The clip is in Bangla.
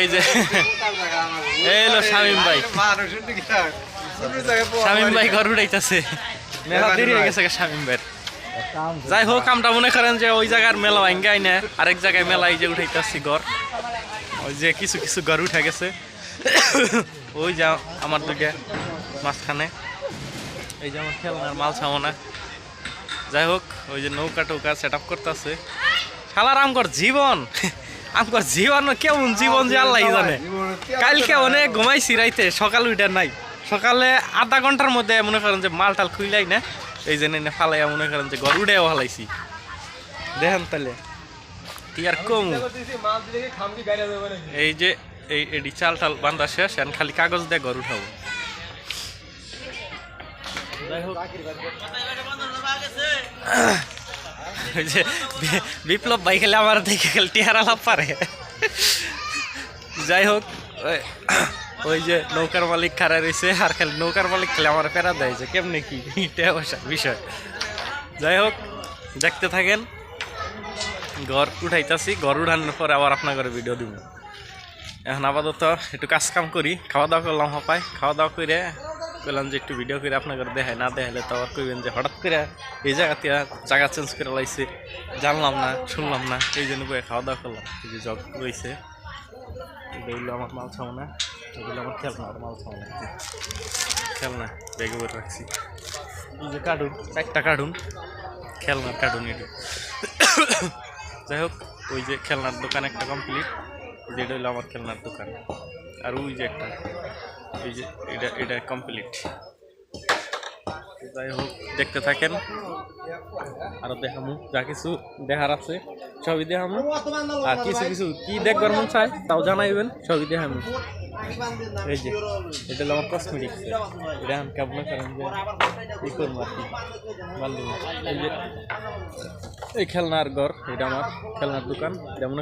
এই যে, এই হলো শামীম ভাই। শামীম ভাই ঘর উড়াইতেছে। মেলা দেরি হয়ে গেছে শামীম ভাই যাই হোক, আমরা মনে করেন যে ওই জায়গার মেলা ভাঙ্গাই না আরেক জায়গায় মেলা এই যে উঠাইতেছি ঘর। ওই যে কিছু কিছু ঘর উঠে গেছে। ওই যা আমার দুইটা মাঝখানে। এই যে আমার খেলনার মাল ছামনা। যাই হোক, ওই যে নৌকা টৌকা সেট আপ করতেছে। শালার আমগর জীবন। আমগর জীবন কেমন জীবন যে আল্লাহ জানে? কালকে অনেক ঘুমাইছি রাইতে সকাল উঠে নাই। সকালে আধা ঘণ্টার মধ্যে মনে করেন যে মাল টাল খুইলাই না এই জন্য এনে ফালাইয়া মনে করেন যে ঘর উঠেও ফালাইছি। দেখেন তাহলে কি আর কম? এই যে এই এডি চাল টাল বান্ধা শেষ এখন খালি কাগজ দিয়ে ঘর উঠাবো। যাই হোক। যে বিপ্লব ভাই খেলে আমার দেখে খেলে টিহারা লাভ পারে। যাই হোক, ওই- যে নৌকার মালিক খারা রয়েছে, আর খালি নৌকার মালিক খেলে আমার ফেরা দেয় যে কেমনে কি? বিষয়। যাই হোক, দেখতে থাকেন। ঘর উঠাইতাছি, ঘর উঠানোর পরে আবার আপনার ভিডিও দিব। এখন আপাতত একটু কাজ কাম করি, খাওয়া দাওয়া করলাম হপায়। খাওয়া দাওয়া করে বললাম যে একটু ভিডিও করে আপনার ঘরে দেখায়, না দেখালে তো আবার কইবেন যে হঠাৎ করে এই জায়গাতে জায়গা চেঞ্জ করে লাইছে। জানলাম না, শুনলাম না, এই জন্য করে খাওয়া দাওয়া করলাম। যে জগ রয়েছে হইল আমার মাল ছাও না এগুলো আমার খেলনা মাল ছাও না খেলনা ব্যাগে করে রাখছি। এই যে কার্টুন একটা কার্টুন খেলনার কার্টুন এটা। যাই হোক, ওই যে খেলনার দোকান একটা কমপ্লিট যেটা হইল আমার খেলনার দোকান। আর ওই যে একটা এই যে, এটা এটা কমপ্লিট যাই হোক, দেখতে থাকেন। আরও দেখামু, যা কিছু দেখার আছে, সবই দেখামু। আর কিছু কিছু কি দেখবার মন চায়, তাও জানাইবেন, সবই দেখামু। এই যে, এটা আমার কসমেটিক্স এটা আমি কেমন করেন যে ই করব আর কি এই এই খেলনার ঘর, এটা আমার খেলনার দোকান, যেমন